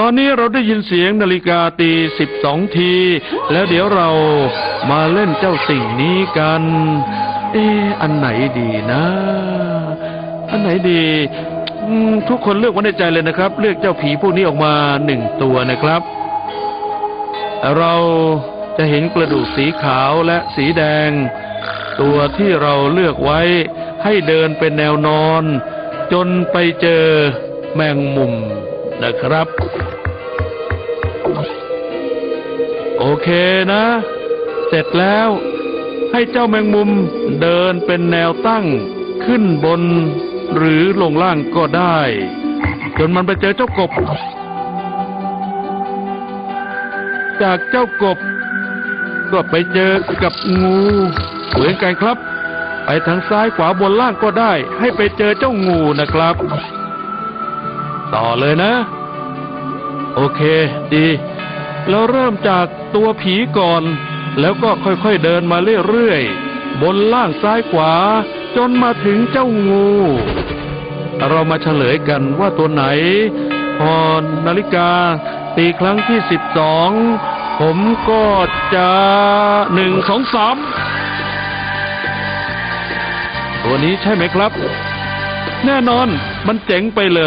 ตอนนี้เราได้ยินเสียงนาฬิกาตีสิบสองที แล้วเดี๋ยวเรามาเล่นเจ้าสิ่งนี้กัน เอ๊ะอันไหนดีนะ อันไหนดีอืมทุกคนเลือกไว้ในใจเลยนะครับ เลือกเจ้าผีพวกนี้ออกมาหนึ่งตัวนะครับ เราจะเห็นกระดูกสีขาวและสีแดง ตัวที่เราเลือกไว้ให้เดินเป็นแนวนอน จนไปเจอแมงมุมนะครับ โอเคนะ เสร็จแล้ว ให้เจ้าแมงมุมเดินเป็นแนวตั้ง ขึ้นบน หรือลงล่างก็ได้ จนมันไปเจอเจ้ากบ จากเจ้ากบ ก็ไปเจอกับงูเหมือนกันครับ ไปทางซ้ายขวาบนล่างก็ได้ ให้ไปเจอเจ้างูนะครับ ต่อเลยนะ โอเค ดี เราเริ่มจากตัวผีก่อน แล้วก็ค่อยๆเดินมาเรื่อยๆ บนล่างซ้ายขวา จนมาถึงเจ้างู เรามาเฉลยกันว่าตัวไหน พอนาฬิกาตีครั้งที่สิบสองผมก็จะหนึ่งสองสามตัวนี้ใช่ไหมครับ แน่นอนมันเจ๋งไปเลย